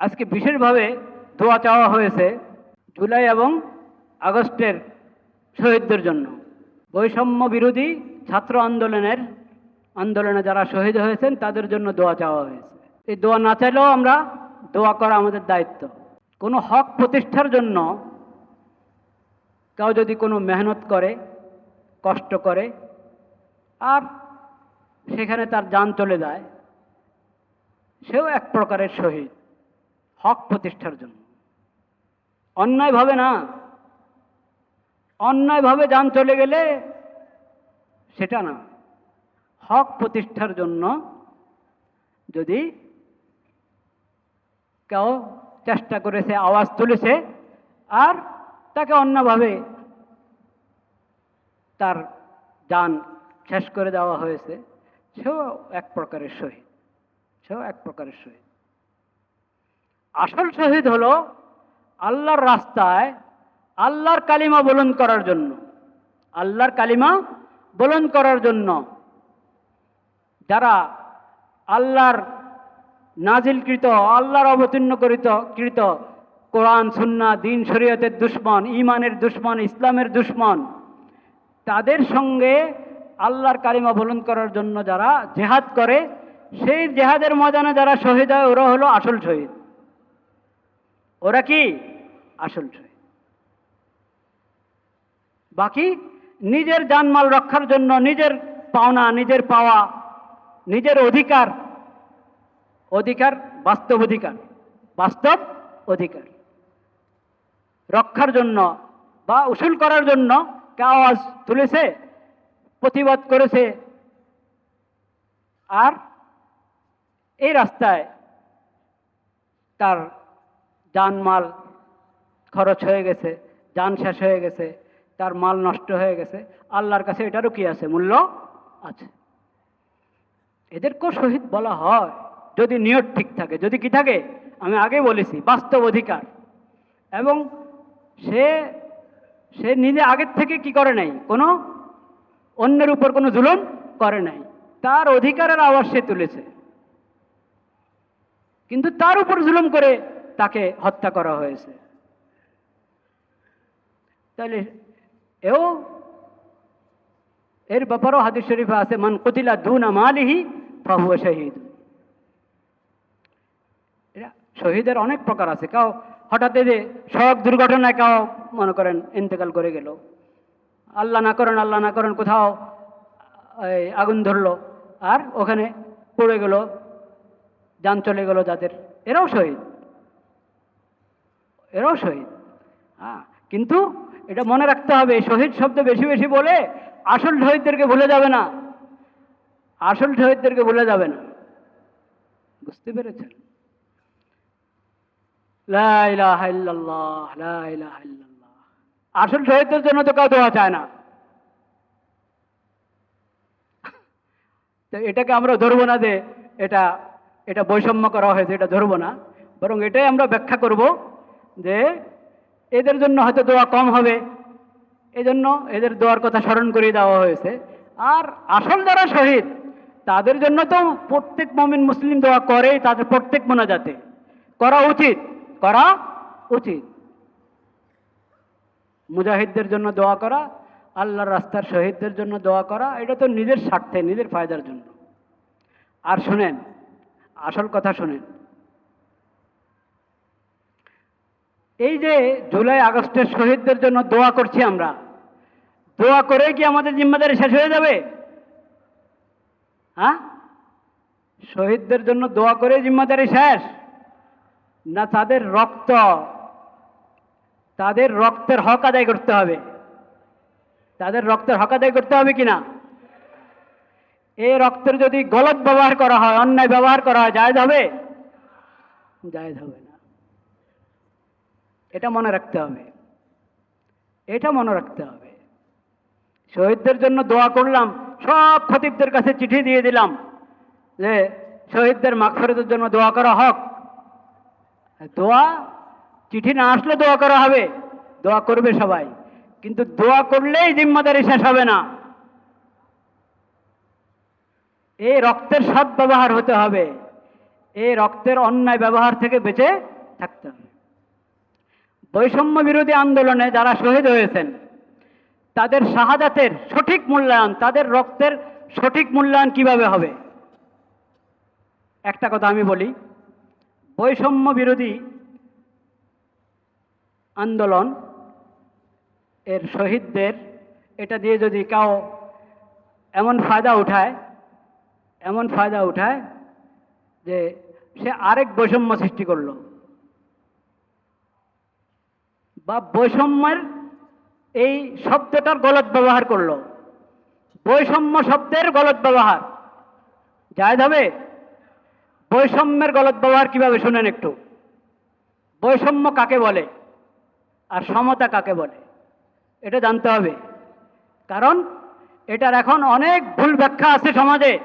আজকে বিশেষভাবে দোয়া চাওয়া হয়েছে জুলাই এবং আগস্টের শহীদদের জন্য। বৈষম্য বিরোধী ছাত্র আন্দোলনের আন্দোলনে যারা শহীদ হয়েছেন, তাদের জন্য দোয়া চাওয়া হয়েছে। এই দোয়া না চাইলেও আমরা দোয়া করা আমাদের দায়িত্ব। কোনো হক প্রতিষ্ঠার জন্য কেউ যদি কোনো মেহনত করে, কষ্ট করে, আর সেখানে তার যান চলে যায়, সেও এক প্রকারের শহীদ। হক প্রতিষ্ঠার জন্য। অন্যায়ভাবে না। অন্যায়ভাবে যান চলে গেলে সেটা না। হক প্রতিষ্ঠার জন্য যদি কেউ চেষ্টা করেছে, আওয়াজ তুলেছে আর তাকে অন্যভাবে তার যান শেষ করে দেওয়া হয়েছে, সেও এক প্রকারের শহীদ সেও এক প্রকারের শহীদ আসল শহীদ হলো আল্লাহর রাস্তায় আল্লাহর কালিমা বলন করার জন্য। আল্লাহর কালিমা বলন করার জন্য। যারা আল্লাহর নাজিলকৃত, আল্লাহর অবতীর্ণ করিত, কৃত কোরআন সুন্না দিন, শরীয়তের দুশ্মন ইমানের দুশ্মন, ইসলামের দুশ্মন, তাদের সঙ্গে আল্লাহর কালিমা বলন করার জন্য যারা জেহাদ করে, সেই জেহাদের ময়দানে যারা শহীদ হয়, ওরা হলো আসল শহীদ। ওরা কি? আসল শহীদ বাকি? নিজের জানমাল রক্ষার জন্য নিজের পাওনা, নিজের পাওয়া, নিজের অধিকার অধিকার, বাস্তব অধিকার বাস্তব অধিকার। রক্ষার জন্য বা উসুল করার জন্য কে আওয়াজ তুলেছে, প্রতিবাদ করেছে? আর এই রাস্তায় তার জানমাল খরচ হয়ে গেছে, যান শেষ হয়ে গেছে, তার মাল নষ্ট হয়ে গেছে, আল্লাহর কাছে এটারও কি আছে? মূল্য আছে। এদেরকেও শহীদ বলা হয়, যদি নিয়ত ঠিক থাকে। যদি কি থাকে? আমি আগে বলেছি, বাস্তব অধিকার। এবং সে সে নিজে আগের থেকে কি করে নাই? কোনো অন্যের উপর কোনো জুলুম করে নাই। তার অধিকারের আওয়াজ সে তুলেছে। কিন্তু তার উপর জুলুম করে তাকে হত্যা করা হয়েছে। তাহলে এও এর ব্যাপারও হাদিস শরীফে আছে, মান কুতিলা দুনা মালিহি ফাহুয়া শহীদ। শহীদের অনেক প্রকার আছে। কেউ হঠাৎ যে সড়ক দুর্ঘটনায় কেউ মনে করেন ইন্তেকাল করে গেল। আল্লাহ না করেন, আল্লাহ না করেন, কোথাও আগুন ধরলো, আর ওখানে পড়ে গেল, যান চলে গেল যাদের। এরাও শহীদ। এরাও শহীদ। হ্যাঁ কিন্তু এটা মনে রাখতে হবে, শহীদ শব্দ বেশি বেশি বলে আসল শহীদদেরকে ভুলে যাবে না। আসল শহীদদেরকে ভুলে যাবে না। বুঝতে পেরেছেন। আসল শহীদদের জন্য তো কেউ দোয়া চায় না। তো এটাকে আমরা ধরবো না যে এটা এটা বৈষম্য করা হয়েছে, এটা ধরবো না। বরং এটাই আমরা ব্যাখ্যা করব যে এদের জন্য হয়তো দোয়া কম হবে। এজন্য এদের দোয়ার কথা স্মরণ করিয়ে দেওয়া হয়েছে। আর আসল যারা শহীদ, তাদের জন্য তো প্রত্যেক মমিন মুসলিম দোয়া করেই তাদের প্রত্যেক মোনাজাতে। করা উচিত করা উচিত। মুজাহিদদের জন্য দোয়া করা, আল্লাহর রাস্তার শহীদদের জন্য দোয়া করা, এটা তো নিজের স্বার্থে, নিজের ফায়দার জন্য। আর শুনেন, আসল কথা শুনেন এই যে জুলাই আগস্টের শহীদদের জন্য দোয়া করছি আমরা। দোয়া করে কি আমাদের জিম্মাদারি শেষ হয়ে যাবে? হ্যাঁ? শহীদদের জন্য দোয়া করে জিম্মাদারি শেষ? না তাদের রক্ত, তাদের রক্তের হক আদায় করতে হবে। তাদের রক্তের হক আদায় করতে হবে কিনা? এই রক্তের যদি গলত ব্যবহার করা হয়, অন্যায় ব্যবহার করা হয়, জায়জ হবে? জায়জ হবে না। এটা মনে রাখতে হবে। এটা মনে রাখতে হবে। শহীদদের জন্য দোয়া করলাম, সব খতিবদের কাছে চিঠি দিয়ে দিলাম যে, শহীদদের মাগফিরাতের জন্য দোয়া করা হোক। দোয়া, চিঠি না আসলে দোয়া করা হবে, দোয়া করবে সবাই। কিন্তু দোয়া করলেই জিম্মাদারি শেষ হবে না। এই রক্তের সৎ ব্যবহার হতে হবে। এই রক্তের অন্যায় ব্যবহার থেকে বেঁচে থাকতে হবে। বৈষম্য বিরোধী আন্দোলনে যারা শহীদ হয়েছেন, তাদের শাহাদাতের সঠিক মূল্যায়ন, তাদের রক্তের সঠিক মূল্যায়ন কীভাবে হবে? একটা কথা আমি বলি, বৈষম্য বিরোধী আন্দোলন এর শহীদদের, এটা দিয়ে যদি কেউ এমন ফায়দা উঠায়, এমন ফায়দা উঠায় যে সে আরেক বৈষম্য সৃষ্টি করল। বা বৈষম্যের এই শব্দটার গলত ব্যবহার করল। বৈষম্য শব্দের গলত ব্যবহার। জায়দ হবে? বৈষম্যের গলত ব্যবহার কীভাবে? শুনেন একটু। বৈষম্য কাকে বলে? আর সমতা কাকে বলে? এটা জানতে হবে। কারণ এটার এখন অনেক ভুল ব্যাখ্যা আছে সমাজে।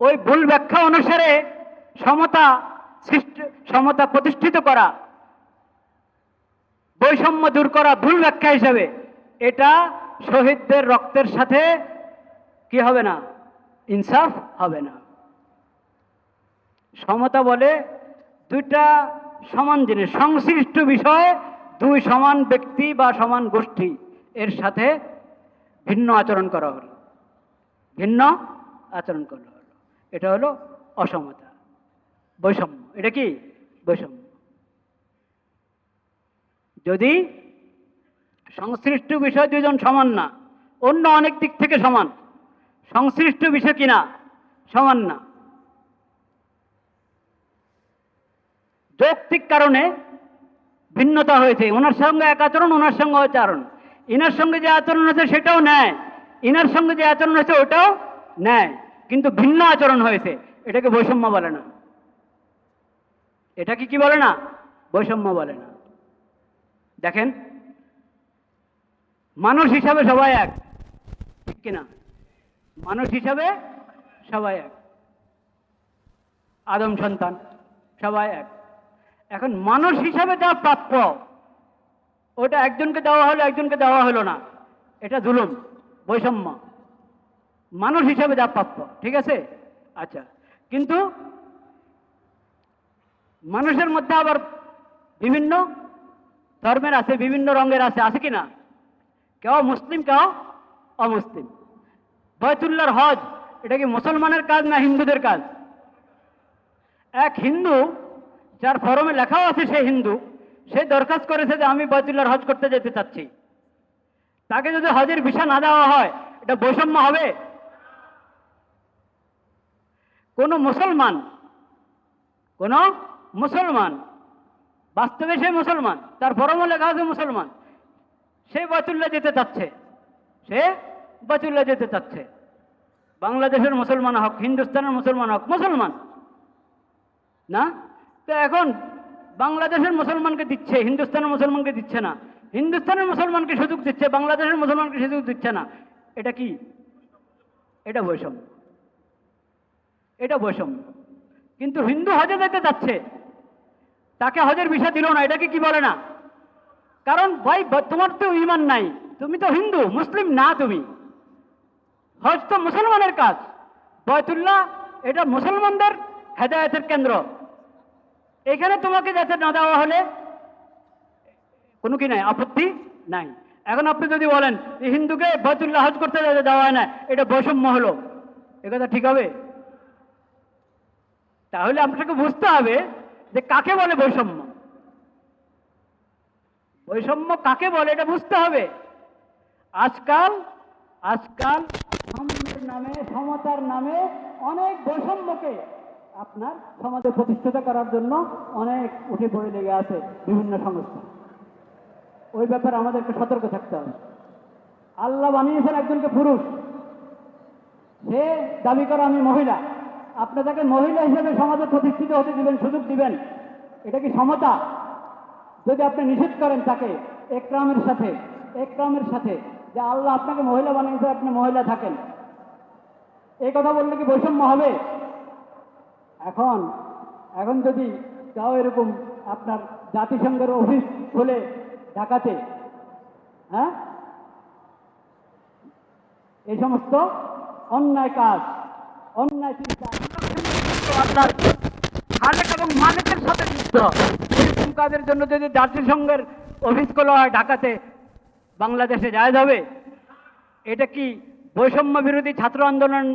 ওই ভুল ব্যাখ্যা অনুসারে সমতা সৃষ্টি সমতা প্রতিষ্ঠিত করা বৈষম্য দূর করা ভুল ব্যাখ্যা হিসাবে, এটা শহীদদের রক্তের সাথে কি হবে না? ইনসাফ হবে না। সমতা বলে দুইটা সমান জিনিস। সংশ্লিষ্ট বিষয়ে দুই সমান ব্যক্তি বা সমান গোষ্ঠী, এর সাথে ভিন্ন আচরণ করা হলো। ভিন্ন আচরণ করা হলো। এটা হলো অসমতা। বৈষম্য। এটা কি? বৈষম্য। যদি সংশ্লিষ্ট বিষয় দুজন সমান না, অন্য অনেক দিক থেকে সমান, সংশ্লিষ্ট বিষয় কিনা, সমান না। যৌক্তিক কারণে ভিন্নতা হয়েছে। ওনার সঙ্গে এক আচরণ, ওনার সঙ্গে আচরণ। ইনার সঙ্গে যে আচরণ হয়েছে সেটাও নেয় ইনার সঙ্গে যে আচরণ হয়েছে ওটাও নেয় কিন্তু ভিন্ন আচরণ হয়েছে। এটাকে বৈষম্য বলে না। এটাকে কি বলে না? বৈষম্য বলে না। দেখেন? মানুষ হিসাবে সবাই এক। ঠিক কিনা? মানুষ হিসাবে সবাই এক। আদম সন্তান, সবাই এক। এখন মানুষ হিসাবে যা প্রাপ্য, ওটা একজনকে দেওয়া হলো, একজনকে দেওয়া হলো না। এটা জুলুম, বৈষম্য। মানুষ হিসাবে যা প্রাপ্য, ঠিক আছে? আচ্ছা কিন্তু মানুষের মধ্যে আবার বিভিন্ন ধর্মের আছে, বিভিন্ন রঙের আছে আছে কি না কেউ মুসলিম, কেউ অমুসলিম। বয়তুল্লাহর হজ, এটা কি মুসলমানের কাজ না হিন্দুদের কাজ? এক হিন্দু, যার ফরমে লেখাও আছে সে হিন্দু, সে দরখাস্ত করেছে যে আমি বয়তুল্লাহর হজ করতে যেতে চাচ্ছি। তাকে যদি হজের ভিসা না দেওয়া হয়, এটা বৈষম্য হবে? কোনো মুসলমান কোনো মুসলমান বাস্তবে সে মুসলমান, তার ফরমও লেখা আছে মুসলমান। সে বয়তুল্লাহ যেতে চাচ্ছে, সে বয়তুল্লাহ যেতে চাচ্ছে। বাংলাদেশের মুসলমান হক, হিন্দুস্তানের মুসলমান হক, মুসলমান। না? তো এখন বাংলাদেশের মুসলমানকে দিচ্ছে, হিন্দুস্তানের মুসলমানকে দিচ্ছে না। হিন্দুস্তানের মুসলমানকে সুযোগ দিচ্ছে, বাংলাদেশের মুসলমানকে সুযোগ দিচ্ছে না। এটা কি? এটা বৈষম্য। এটা বৈষম্য। কিন্তু হিন্দু হজে যেতে যাচ্ছে তাকে হজের বিষয় দিল না, এটাকে কি বলে না? কারণ ভাই তোমার তো ইমান নাই, তুমি তো হিন্দু, মুসলিম না তুমি। হজ তো মুসলমানের কাজ। বয়তুল্লাহ, এটা মুসলমানদের হেদায়তের কেন্দ্র। এখানে তোমাকে যাতে না দেওয়া হলে কোনো কি নাই, আপত্তি নাই। এখন আপনি যদি বলেন হিন্দুকে বয়তুল্লাহ হজ করতে যাতে দেওয়া হয় না, এটা বৈষম্য হলো। এ কথা ঠিক হবে? তাহলে আপনাকে বুঝতে হবে যে কাকে বলে বৈষম্য? বৈষম্য কাকে বলে এটা বুঝতে হবে। আজকাল আজকাল নামে, সমতার নামে অনেক বৈষম্যকে আপনার সমাজে প্রতিষ্ঠিত করার জন্য অনেক উঠে পড়ে লেগে আছে বিভিন্ন সংস্থা। ওই ব্যাপারে আমাদেরকে সতর্ক থাকতে হবে। আল্লাহ বানিয়েছেন একজনকে পুরুষ। সে দাবি করে আমি মহিলা। আপনি তাকে মহিলা হিসেবে সমাজে প্রতিষ্ঠিত হতে দিবেন, সুযোগ দিবেন। এটা কি সমতা? যদি আপনি নিষেধ করেন তাকে, একরামের সাথে একরামের সাথে, যে আল্লাহ আপনাকে মহিলা বানিয়েছে আপনি মহিলা থাকেন। এই কথা বললে কি বৈষম্য হবে? এখন এখন যদি তাও এরকম আপনার জাতিসংঘের অফিস খুলে ঢাকাতে হ্যাঁ? এই সমস্ত অন্যায় কাজ অন্যায় চিন্তা আপনার খালেক এবং মালিকের সাথে যুক্ত। এরকম কাজের জন্য যদি জাতিসংঘের অফিসগুলো হয় ঢাকাতে, বাংলাদেশে যায় যাবে এটা কি বৈষম্য বিরোধী ছাত্র আন্দোলন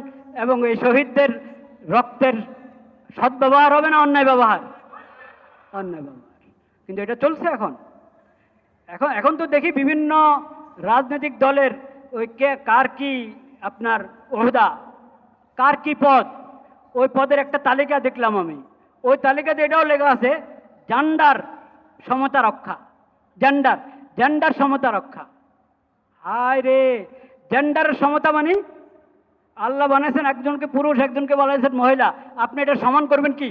এবং এই শহীদদের রক্তের সদ্ব্যবহার হবে না অন্যায় ব্যবহার? অন্যায় ব্যবহার। কিন্তু এটা চলছে এখন। এখন এখন তো দেখি বিভিন্ন রাজনৈতিক দলের ওই কে কার কি আপনার ওহদা কার কি পদ? ওই পদের একটা তালিকা দেখলাম আমি। ওই তালিকাতে এটাও লেখা আছে জান্ডার সমতা রক্ষা। জেন্ডার জেন্ডার সমতা রক্ষা। হায় রে জেন্ডারের সমতা মানে? আল্লাহ বানাইছেন একজনকে পুরুষ, একজনকে বানাইছেন মহিলা। আপনি এটা সমান করবেন কি?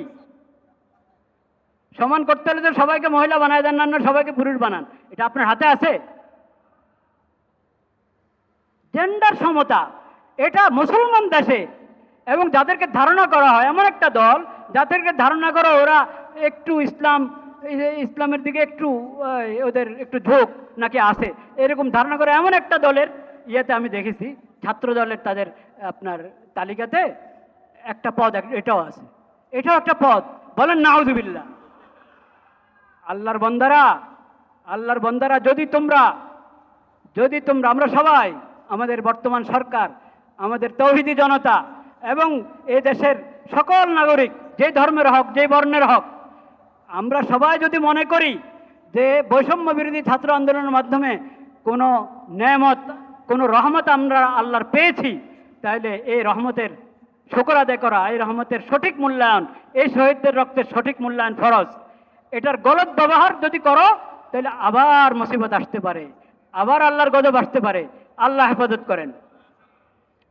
সমান করতে হলে তো সবাইকে মহিলা বানায় দেন, না সবাইকে পুরুষ বানান। এটা আপনার হাতে আছে? জেন্ডার সমতা, এটা মুসলমান দেশে এবং যাদেরকে ধারণা করা হয়, এমন একটা দল, যাদেরকে ধারণা করা ওরা একটু ইসলাম, ইসলামের দিকে একটু ওদের একটু ঝোঁক নাকি আসে এরকম ধারণা করে এমন একটা দলের ইয়েতে আমি দেখেছি, ছাত্র দলের তাদের, আপনার তালিকাতে একটা পদ এটাও আছে। এটাও একটা পদ, বলেন নাউজুবিল্লাহ। আল্লাহর বন্দারা আল্লাহর বন্দারা, যদি তোমরা যদি তোমরা, আমরা সবাই, আমাদের বর্তমান সরকার, আমাদের তৌহিদি জনতা এবং এ দেশের সকল নাগরিক যে ধর্মের হক যে বর্ণের হক, আমরা সবাই যদি মনে করি যে বৈষম্য বিরোধী ছাত্র আন্দোলনের মাধ্যমে কোনো নেয়ামত, কোনো রহমত আমরা আল্লাহর পেয়েছি তাহলে এই রহমতের শুকর আদায় করা, এই রহমতের সঠিক মূল্যায়ন, এই শহীদদের রক্তের সঠিক মূল্যায়ন ফরজ। এটার গলত ব্যবহার যদি করো তাহলে আবার মুসিবত আসতে পারে, আবার আল্লাহর গজব আসতে পারে। আল্লাহ হেফাজত করেন।